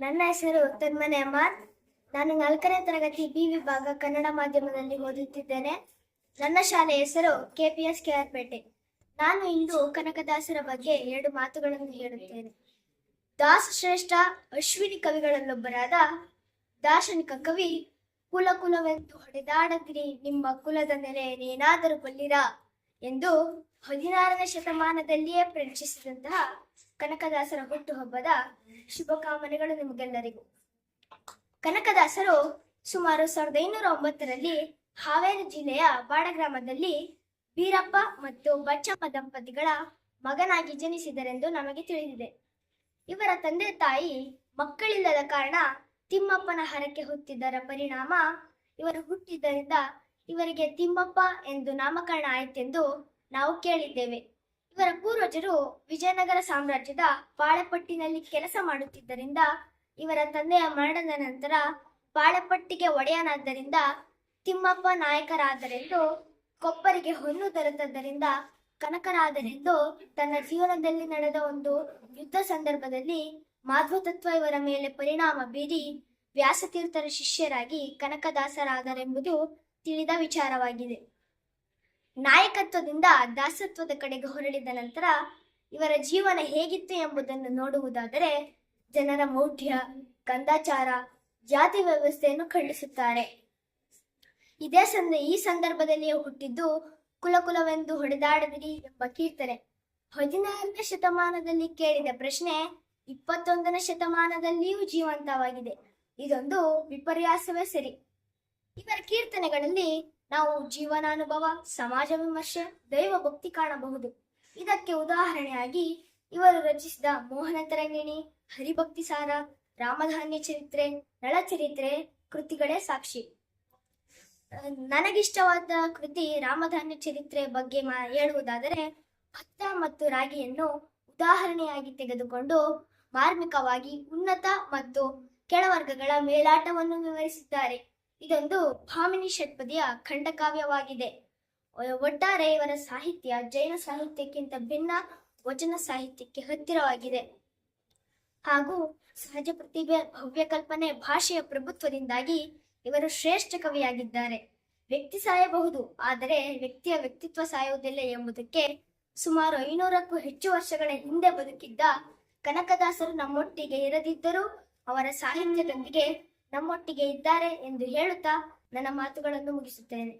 ನನ್ನ ಹೆಸರು ತನ್ಮನೆ ಅಮರ್ ನಾನು ನಾಲ್ಕನೇ ತರಗತಿ ಬಿ ವಿಭಾಗ ಕನ್ನಡ ಮಾಧ್ಯಮದಲ್ಲಿ ಓದುತ್ತಿದ್ದೇನೆ. ನನ್ನ ಶಾಲೆ ಹೆಸರು ಕೆಪಿಎಸ್ ಕೆಆರ್ಪೇಟೆ. ನಾನು ಇಂದು ಕನಕದಾಸರ ಬಗ್ಗೆ ಎರಡು ಮಾತುಗಳನ್ನು ಹೇಳುತ್ತೇನೆ. ದಾಸ ಶ್ರೇಷ್ಠ ಅಶ್ವಿನಿ ಕವಿಗಳಲ್ಲೊಬ್ಬರಾದ ದಾರ್ಶನಿಕ ಕವಿ ಕುಲ ಕುಲವೆಂದು ಹೊಡೆದಾಡದಿರಿ, ನಿಮ್ಮ ಕುಲದ ನೆಲೆ ಏನಾದರೂ ಬಲ್ಲಿರ ಎಂದು ಹದಿನಾರನೇ ಶತಮಾನದಲ್ಲಿಯೇ ಪ್ರವೇಶಿಸಿದಂತಹ ಕನಕದಾಸರ ಹುಟ್ಟುಹಬ್ಬದ ಶುಭಕಾಮನೆಗಳು ನಿಮಗೆಲ್ಲರಿಗೂ. ಕನಕದಾಸರು ಸುಮಾರು ಸಾವಿರದ ಐನೂರ ಒಂಬತ್ತರಲ್ಲಿ ಹಾವೇರಿ ಜಿಲ್ಲೆಯ ಬಾಡ ಗ್ರಾಮದಲ್ಲಿ ವೀರಪ್ಪ ಮತ್ತು ಬಚ್ಚಪ್ಪ ದಂಪತಿಗಳ ಮಗನಾಗಿ ಜನಿಸಿದರೆಂದು ನಮಗೆ ತಿಳಿದಿದೆ. ಇವರ ತಂದೆ ತಾಯಿ ಮಕ್ಕಳಿಲ್ಲದ ಕಾರಣ ತಿಮ್ಮಪ್ಪನ ಹರಕೆ ಹೊತ್ತಿದ್ದರ ಪರಿಣಾಮ ಇವರು ಹುಟ್ಟಿದ್ದರಿಂದ ಇವರಿಗೆ ತಿಮ್ಮಪ್ಪ ಎಂದು ನಾಮಕರಣ ಆಯಿತೆಂದು ನಾವು ಕೇಳಿದ್ದೇವೆ. ಇವರ ಪೂರ್ವಜರು ವಿಜಯನಗರ ಸಾಮ್ರಾಜ್ಯದ ಬಾಳೆಪಟ್ಟಿನಲ್ಲಿ ಕೆಲಸ ಮಾಡುತ್ತಿದ್ದರಿಂದ, ಇವರ ತಂದೆಯ ಮರಣದ ನಂತರ ಬಾಳೆಪಟ್ಟಿಗೆ ಒಡೆಯನಾದ್ದರಿಂದ ತಿಮ್ಮಪ್ಪ ನಾಯಕರಾದರೆಂದು, ಕೊಪ್ಪರಿಗೆ ಹೊನ್ನು ದೊರೆತದ್ದರಿಂದ ಕನಕರಾದರೆಂದು ತನ್ನ ಜೀವನದಲ್ಲಿ ನಡೆದ ಒಂದು ಯುದ್ಧ ಸಂದರ್ಭದಲ್ಲಿ ಮಾಧ್ವತತ್ವ ಇವರ ಮೇಲೆ ಪರಿಣಾಮ ಬೀರಿ ವ್ಯಾಸತೀರ್ಥರ ಶಿಷ್ಯರಾಗಿ ಕನಕದಾಸರಾದರೆಂಬುದು ತಿಳಿದ ವಿಚಾರವಾಗಿದೆ. ನಾಯಕತ್ವದಿಂದ ದಾಸತ್ವದ ಕಡೆಗೆ ಹೊರಳಿದ ನಂತರ ಇವರ ಜೀವನ ಹೇಗಿತ್ತು ಎಂಬುದನ್ನು ನೋಡುವುದಾದರೆ ಜನರ ಮೌಢ್ಯ ಕಂದಾಚಾರ ಜಾತಿ ವ್ಯವಸ್ಥೆಯನ್ನು ಖಂಡಿಸುತ್ತಾರೆ. ಇದೇ ಸಂದ, ಈ ಸಂದರ್ಭದಲ್ಲಿಯೇ ಹುಟ್ಟಿದ್ದು ಕುಲಕುಲವೆಂದು ಹೊಡೆದಾಡದಿರಿ ಎಂಬ ಕೀರ್ತನೆ. ಹದಿನಾರನೇ ಶತಮಾನದಲ್ಲಿ ಕೇಳಿದ ಪ್ರಶ್ನೆ ಇಪ್ಪತ್ತೊಂದನೇ ಶತಮಾನದಲ್ಲಿಯೂ ಜೀವಂತವಾಗಿದೆ. ಇದೊಂದು ವಿಪರ್ಯಾಸವೇ ಸರಿ. ಇವರ ಕೀರ್ತನೆಗಳಲ್ಲಿ ನಾವು ಜೀವನಾನುಭವ, ಸಮಾಜ ವಿಮರ್ಶೆ, ದೈವ ಭಕ್ತಿ ಕಾಣಬಹುದು. ಇದಕ್ಕೆ ಉದಾಹರಣೆಯಾಗಿ ಇವರು ರಚಿಸಿದ ಮೋಹನ ತರಂಗಿಣಿ, ಹರಿಭಕ್ತಿ ಸಾರ, ರಾಮಧಾನ್ಯ ಚರಿತ್ರೆ, ನಳಚರಿತ್ರೆ ಕೃತಿಗಳೇ ಸಾಕ್ಷಿ. ನನಗಿಷ್ಟವಾದ ಕೃತಿ ರಾಮಧಾನ್ಯ ಚರಿತ್ರೆ ಬಗ್ಗೆ ಹೇಳುವುದಾದರೆ ಭತ್ತ ಮತ್ತು ರಾಗಿಯನ್ನು ಉದಾಹರಣೆಯಾಗಿ ತೆಗೆದುಕೊಂಡು ಮಾರ್ಮಿಕವಾಗಿ ಉನ್ನತ ಮತ್ತು ಕೆಳವರ್ಗಗಳ ಮೇಲಾಟವನ್ನು ವಿವರಿಸಿದ್ದಾರೆ. ಇದೊಂದು ಭಾಮಿನಿ ಷಟ್ಪದಿಯ ಖಂಡಕಾವ್ಯವಾಗಿದೆ ಒಟ್ಟಾರೆ ಇವರ ಸಾಹಿತ್ಯ ಜೈನ ಸಾಹಿತ್ಯಕ್ಕಿಂತ ಭಿನ್ನ ವಚನ ಸಾಹಿತ್ಯಕ್ಕೆ ಹತ್ತಿರವಾಗಿದೆ. ಹಾಗೂ ಸಹಜ ಪ್ರತಿಭೆ ಭವ್ಯ ಕಲ್ಪನೆ ಭಾಷೆಯ ಪ್ರಭುತ್ವದಿಂದಾಗಿ ಇವರು ಶ್ರೇಷ್ಠ ಕವಿಯಾಗಿದ್ದಾರೆ. ವ್ಯಕ್ತಿ ಸಾಯಬಹುದು, ಆದರೆ ವ್ಯಕ್ತಿಯ ವ್ಯಕ್ತಿತ್ವ ಸಾಯುವುದಿಲ್ಲ ಎಂಬುದಕ್ಕೆ ಸುಮಾರು ಐನೂರಕ್ಕೂ ಹೆಚ್ಚು ವರ್ಷಗಳ ಹಿಂದೆ ಬದುಕಿದ್ದ ಕನಕದಾಸರು ನಮ್ಮೊಟ್ಟಿಗೆ ಇರದಿದ್ದರೂ ಅವರ ಸಾಹಿತ್ಯದೊಂದಿಗೆ ನಮ್ಮೊಟ್ಟಿಗೆ ಇದ್ದಾರೆ ಎಂದು ಹೇಳುತ್ತಾ ನನ್ನ ಮಾತುಗಳನ್ನು ಮುಗಿಸುತ್ತೇನೆ.